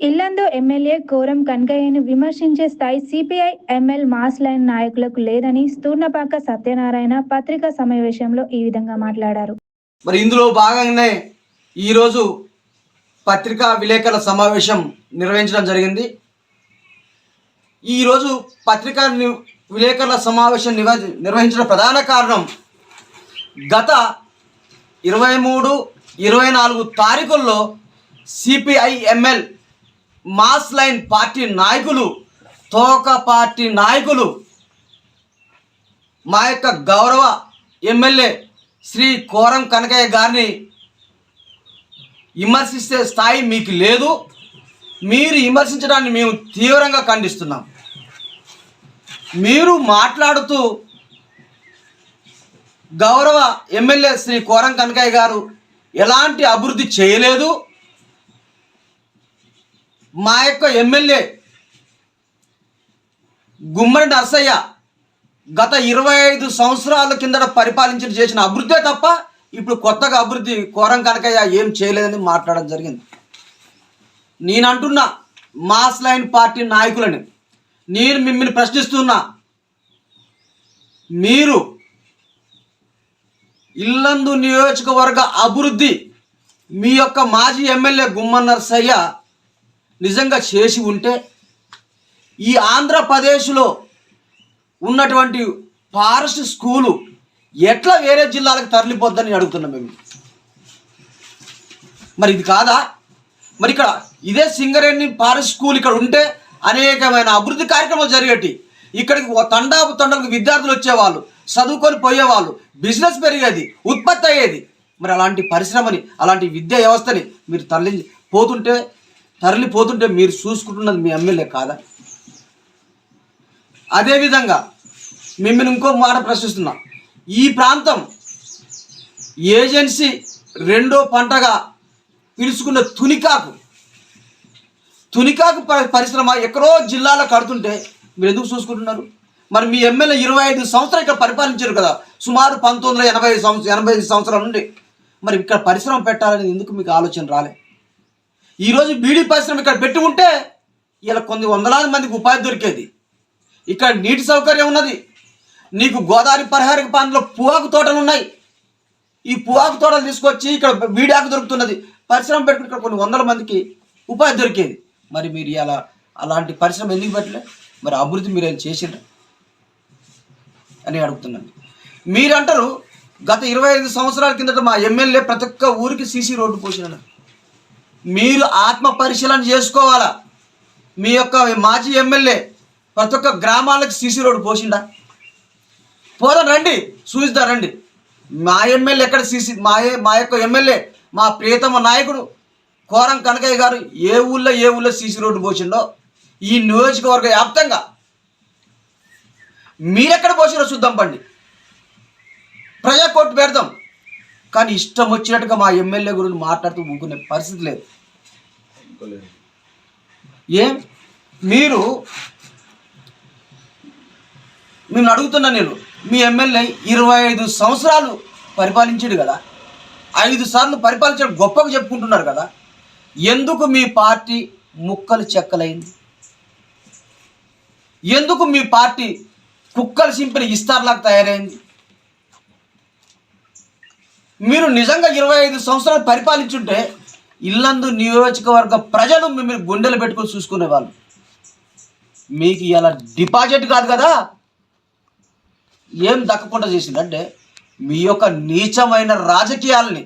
Yellandu MLA quorum కనకయ్యను విమర్శించే స్థాయి CPI ML mass line నాయకులకు లేదని స్తూర్ణపాక సత్యనారాయణ పత్రికా సమావేశంలో ఈ విధంగా మాట్లాడారు. మరి ఇందులో భాగంగానే ఈరోజు పత్రికా విలేకరుల సమావేశం నిర్వహించడం జరిగింది. ఈరోజు పత్రికా విలేకరుల సమావేశం నివ నిర్వహించిన ప్రధాన కారణం గత ఇరవై మూడు ఇరవై నాలుగు తారీఖుల్లో సిపిఐఎంఎల్ మాస్ లైన్ పార్టీ నాయకులు తోక పార్టీ నాయకులు మా యొక్క గౌరవ ఎమ్మెల్యే శ్రీ కోరం కనకయ్య గారిని విమర్శిస్తే స్థాయి మీకు లేదు. మీరు విమర్శించడాన్ని మేము తీవ్రంగా ఖండిస్తున్నాం. మీరు మాట్లాడుతూ గౌరవ ఎమ్మెల్యే శ్రీ కోరం కనకయ్య గారు ఎలాంటి అభివృద్ధి చేయలేదు. మా యొక్క ఎమ్మెల్యే గుమ్మడి నర్సయ్య గత ఇరవై ఐదు సంవత్సరాల కిందట పరిపాలించిన చేసిన అభివృద్ధే తప్ప ఇప్పుడు కొత్తగా అభివృద్ధి కోరం కనకయ్య ఏం చేయలేదని మాట్లాడడం జరిగింది. నేను అంటున్నా మాస్ లైన్ పార్టీ నాయకులని నేను మిమ్మల్ని ప్రశ్నిస్తున్నా మీరు ఇల్లందు నియోజకవర్గ అభివృద్ధి మీ యొక్క మాజీ ఎమ్మెల్యే గుమ్మన్ నర్సయ్య నిజంగా చేసి ఉంటే ఈ ఆంధ్రప్రదేశ్లో ఉన్నటువంటి ఫారెస్ట్ స్కూలు ఎట్లా వేరే జిల్లాలకు తరలిపోద్దని అడుగుతున్నాం మేము. మరి ఇది కాదా? మరి ఇక్కడ ఇదే సింగరేణి ఫారెస్ట్ స్కూల్ ఇక్కడ ఉంటే అనేకమైన అభివృద్ధి కార్యక్రమాలు జరిగేటి. ఇక్కడికి తండాపు తండలకు విద్యార్థులు వచ్చేవాళ్ళు చదువుకొని పోయేవాళ్ళు బిజినెస్ పెరిగేది ఉత్పత్తి అయ్యేది. మరి అలాంటి పరిశ్రమని అలాంటి విద్యా వ్యవస్థని మీరు తరలి పోతుంటే తరలిపోతుంటే మీరు చూసుకుంటున్నది మీ ఎమ్మెల్యే కాదా? అదేవిధంగా మిమ్మల్ని ఇంకో మాట ప్రశ్నిస్తున్నా. ఈ ప్రాంతం ఏజెన్సీ రెండో పంటగా పిలుచుకున్న తునికాకు. తునికాకు పరిశ్రమ ఎక్కడో జిల్లాలో కడుతుంటే మీరు ఎందుకు చూసుకుంటున్నారు? మరి మీ ఎమ్మెల్యే ఇరవై ఐదు సంవత్సరాలు ఇక్కడ పరిపాలించారు కదా సుమారు పంతొమ్మిది వందల ఎనభై సంవత్సరం ఎనభై ఐదు సంవత్సరాల నుండి. మరి ఇక్కడ పరిశ్రమ పెట్టాలని ఎందుకు మీకు ఆలోచన రాలే? ఈరోజు బీడీ పరిశ్రమ ఇక్కడ పెట్టి ఉంటే ఇలా కొన్ని వందలాది మందికి ఉపాధి దొరికేది. ఇక్కడ నీటి సౌకర్యం ఉన్నది. నీకు గోదావరి పరిహార ప్రాంతంలో పువాకు తోటలు ఉన్నాయి. ఈ పువాకు తోటలు తీసుకొచ్చి ఇక్కడ బీడాకు దొరుకుతున్నది. పరిశ్రమ పెట్టుకుని ఇక్కడ కొన్ని వందల మందికి ఉపాధి దొరికేది. మరి మీరు ఇలా అలాంటి పరిశ్రమ ఎందుకు పెట్టలే? మరి అభివృద్ధి మీరు ఏం చేసిండ్రు? అని అడుగుతున్నాను. మీరు అంటారు గత ఇరవై ఐదు సంవత్సరాల కిందట మా ఎమ్మెల్యే ప్రతి ఒక్క ఊరికి సీసీ రోడ్డు పోసినారు మీరు ఆత్మ పరిశీలన చేసుకోవాలా? మీ యొక్క మాజీ ఎమ్మెల్యే ప్రతి ఒక్క గ్రామాలకు సీసీ రోడ్డు పోసిండా? పోదాం రండి. చూసిదా రండి. మా ఎమ్మెల్యే ఎక్కడ సీసీ మా మా యొక్క ఎమ్మెల్యే మా ప్రియతమ నాయకుడు కోరం కనకయ్య గారు ఏ ఊళ్ళో ఏ ఊళ్ళో సీసీ రోడ్డు పోసిండో ఈ నియోజకవర్గ వ్యాప్తంగా మీరెక్కడ పోసిరో చూద్దాం పండి ప్రజా కోర్టు పెడదాం. కానీ ఇష్టం వచ్చినట్టుగా మా ఎమ్మెల్యే గురించి మాట్లాడుతూ ఊకునే పరిస్థితి లేదు. ఏం? మీరు మేము అడుగుతున్నా నేను మీ ఎమ్మెల్యే ఇరవై ఐదు సంవత్సరాలు పరిపాలించాడు కదా ఐదు సార్లు పరిపాలించడం గొప్పగా చెప్పుకుంటున్నారు కదా ఎందుకు మీ పార్టీ ముక్కలు చెక్కలైంది? ఎందుకు మీ పార్టీ కుక్కలు సింపిన ఇస్తార్లాగా తయారైంది? మీరు నిజంగా ఇరవై ఐదు సంవత్సరాలు పరిపాలించుంటే ఇల్లందు నియోజకవర్గ ప్రజలు మిమ్మల్ని గుండెలు పెట్టుకొని చూసుకునేవాళ్ళు మీకు ఇలా డిపాజిట్ కాదు కదా? ఏం దక్కకుండా చేసిందంటే మీ యొక్క నీచమైన రాజకీయాలని